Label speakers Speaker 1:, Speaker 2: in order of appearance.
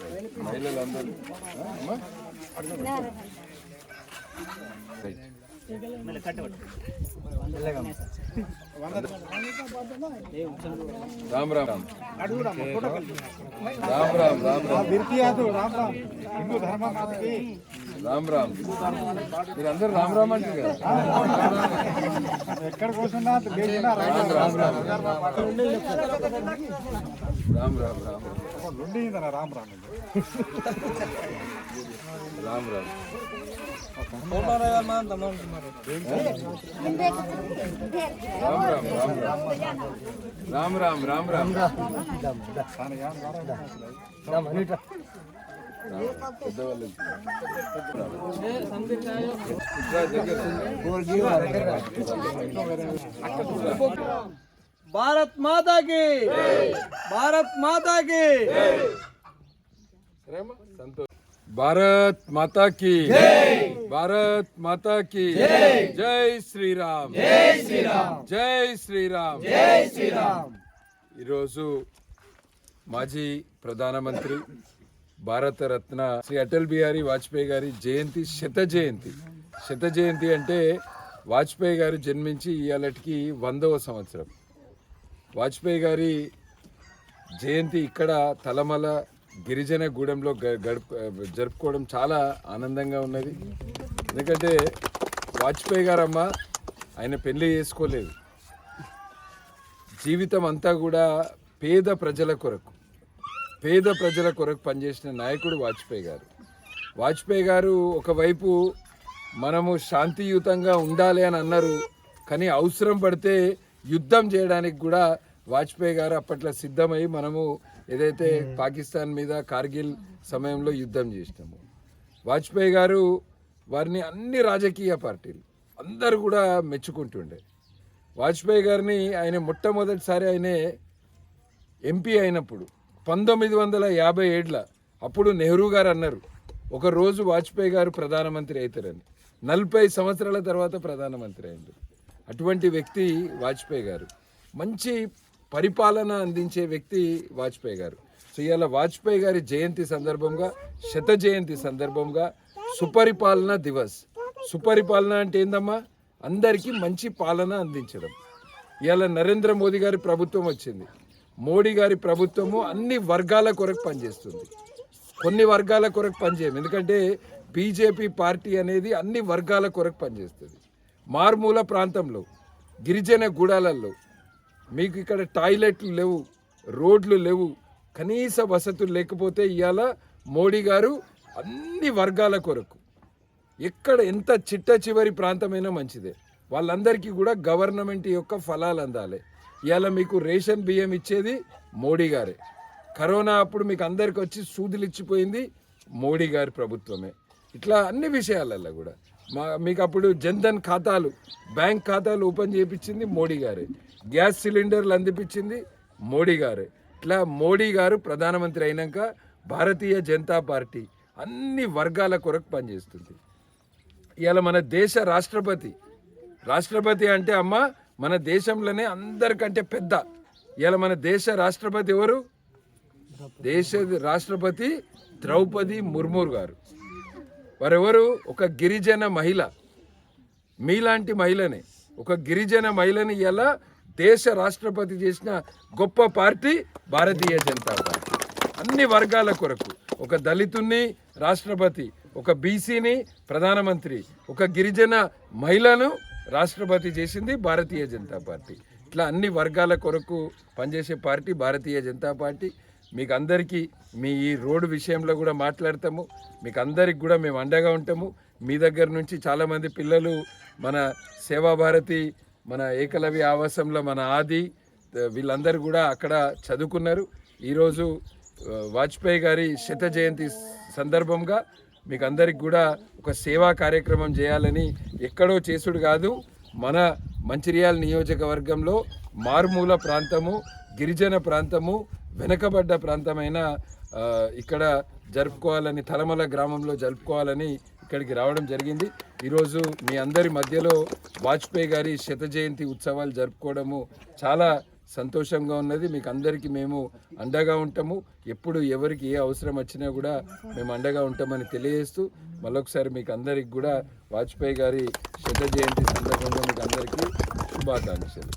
Speaker 1: మహిళలందరూ రామ్ రామ్ రామ్ రామ్ హిందూ ధర్మానికి రామ్ రామ్ మీరందరూ రామ్ రామ్ అంటారు
Speaker 2: ఎక్కడ కూర్చున్నా
Speaker 1: రామ్ రామ్ రామ్ రామ్. రామ్ రామ్
Speaker 2: రామ్. రామ్
Speaker 1: రామ్ రామ్ రామ్ రామ్ రామ్ రామ్ రామ్ రామ్ రామ్ పెద్దవాళ్ళు ఇట్లా దగ్గర
Speaker 3: భారత్ మాతా కి భారత్ మాతా కి
Speaker 1: సరేమ్మా? సంతోష్. భారత్ మాతా కి భారత్ మాతా కి జై. శ్రీరామ్. జై శ్రీరామ్. జై శ్రీరామ్. జై శ్రీరామ్. ఈరోజు మాజీ ప్రధానమంత్రి భారతరత్న శ్రీ అటల్ బిహారీ వాజ్పేయి గారి జయంతి శత జయంతి. శత జయంతి అంటే వాజ్పేయి గారు జన్మించి ఇవాళకి వందవ సంవత్సరం. వాజ్పేయి గారి జయంతి ఇక్కడ తలమల గిరిజన గూడెంలో గ- గడుపు జరుపుకోవడం చాలా ఆనందంగా ఉన్నది. ఎందుకంటే వాజ్పేయి గారమ్మ ఆయన పెళ్ళి చేసుకోలేదు. జీవితం అంతా కూడా పేద ప్రజల కొరకు పేద ప్రజల కొరకు పనిచేసిన నాయకుడు వాజ్పేయి గారు. వాజ్పేయి గారు ఒకవైపు మనము శాంతియుతంగా ఉండాలి అని అన్నారు కానీ అవసరం పడితే యుద్ధం చేయడానికి కూడా వాజ్పేయి గారు అప్పట్లో సిద్ధమై మనము ఏదైతే పాకిస్తాన్ మీద కార్గిల్ సమయంలో యుద్ధం చేసినాము. వాజ్పేయి గారు వారిని అన్ని రాజకీయ పార్టీలు అందరూ కూడా మెచ్చుకుంటుండే. వాజ్పేయి గారిని ఆయన మొట్టమొదటిసారి ఆయనే ఎంపీ అయినప్పుడు పంతొమ్మిది వందల యాభై ఏడుల అప్పుడు నెహ్రూ గారు అన్నారు ఒక రోజు వాజ్పేయి గారు ప్రధానమంత్రి అవుతారని. నలభై సంవత్సరాల తర్వాత ప్రధానమంత్రి అయింది అటువంటి వ్యక్తి వాజ్పేయి గారు. మంచి పరిపాలన అందించే వ్యక్తి వాజ్పేయి గారు. సో ఇవాళ వాజ్పేయి గారి జయంతి సందర్భంగా శత జయంతి సందర్భంగా సుపరిపాలన దివస్. సుపరిపాలన అంటే ఏందమ్మా? అందరికీ మంచి పాలన అందించడం. ఇవాళ నరేంద్ర మోదీ గారి ప్రభుత్వం వచ్చింది. మోడీ గారి ప్రభుత్వము అన్ని వర్గాల కొరకు పనిచేస్తుంది. కొన్ని వర్గాల కొరకు పనిచేయం ఎందుకంటే బీజేపీ పార్టీ అనేది అన్ని వర్గాల కొరకు పనిచేస్తుంది. మారుమూల ప్రాంతంలో గిరిజన గూడాలలో మీకు ఇక్కడ టాయిలెట్లు లేవు రోడ్లు లేవు కనీస వసతులు లేకపోతే ఇవాళ మోడీ గారు అన్ని వర్గాల కొరకు ఎక్కడ ఎంత చిట్ట చివరి ప్రాంతమైనా మంచిదే. వాళ్ళందరికీ కూడా గవర్నమెంట్ యొక్క ఫలాలు అందాలి. ఇవాళ మీకు రేషన్ బియ్యం ఇచ్చేది మోడీ గారే. కరోనా అప్పుడు మీకు అందరికి వచ్చి సూదులు ఇచ్చిపోయింది మోడీ గారి ప్రభుత్వమే. ఇట్లా అన్ని విషయాలలో కూడా మా మీకు అప్పుడు జన్ధన్ ఖాతాలు బ్యాంక్ ఖాతాలు ఓపెన్ చేయించింది మోడీ గారే. గ్యాస్ సిలిండర్లు అందిపించింది మోడీ గారే. ఇట్లా మోడీ గారు ప్రధానమంత్రి అయినాక భారతీయ జనతా పార్టీ అన్ని వర్గాల కొరకు పనిచేస్తుంది. ఇవాళ మన దేశ రాష్ట్రపతి రాష్ట్రపతి అంటే అమ్మ మన దేశంలోనే అందరికంటే పెద్ద. ఇవాళ మన దేశ రాష్ట్రపతి ఎవరు? దేశ రాష్ట్రపతి ద్రౌపది ముర్మూర్ గారు. వారెవరు? ఒక గిరిజన మహిళ. మీలాంటి మహిళనే ఒక గిరిజన మహిళని ఇలా దేశ రాష్ట్రపతి చేసిన గొప్ప పార్టీ? భారతీయ జనతా పార్టీ. అన్ని వర్గాల కొరకు ఒక దళితుణ్ణి రాష్ట్రపతి ఒక బీసీని ప్రధానమంత్రి ఒక గిరిజన మహిళను రాష్ట్రపతి చేసింది భారతీయ జనతా పార్టీ. ఇట్లా అన్ని వర్గాల కొరకు పనిచేసే పార్టీ భారతీయ జనతా పార్టీ. మీకు అందరికీ మీ ఈ రోడ్డు విషయంలో కూడా మాట్లాడతాము. మీకు అందరికి కూడా మేము అండగా ఉంటాము. మీ దగ్గర నుంచి చాలామంది పిల్లలు మన సేవాభారతి మన ఏకలవ్య ఆవాసంలో మన ఆది వీళ్ళందరూ కూడా అక్కడ చదువుకున్నారు. ఈరోజు వాజ్పేయి గారి శత జయంతి సందర్భంగా మీకు అందరికి కూడా ఒక సేవా కార్యక్రమం చేయాలని ఎక్కడో చేసుడు కాదు మన మంచిర్యాల నియోజకవర్గంలో మారుమూల ప్రాంతము గిరిజన ప్రాంతము వెనకబడ్డ ప్రాంతమైన ఇక్కడ జరుపుకోవాలని తలమల గ్రామంలో జరుపుకోవాలని ఇక్కడికి రావడం జరిగింది. ఈరోజు మీ అందరి మధ్యలో వాజ్పేయి గారి శత జయంతి ఉత్సవాలు జరుపుకోవడము చాలా సంతోషంగా ఉన్నది. మీకు అందరికీ మేము అండగా ఉంటాము. ఎప్పుడు ఎవరికి ఏ అవసరం వచ్చినా కూడా మేము అండగా ఉంటామని తెలియజేస్తూ మరొకసారి మీకు అందరికి కూడా వాజ్పేయి గారి శత జయంతి సందర్భంగా మీకు అందరికీ శుభాకాంక్షలు.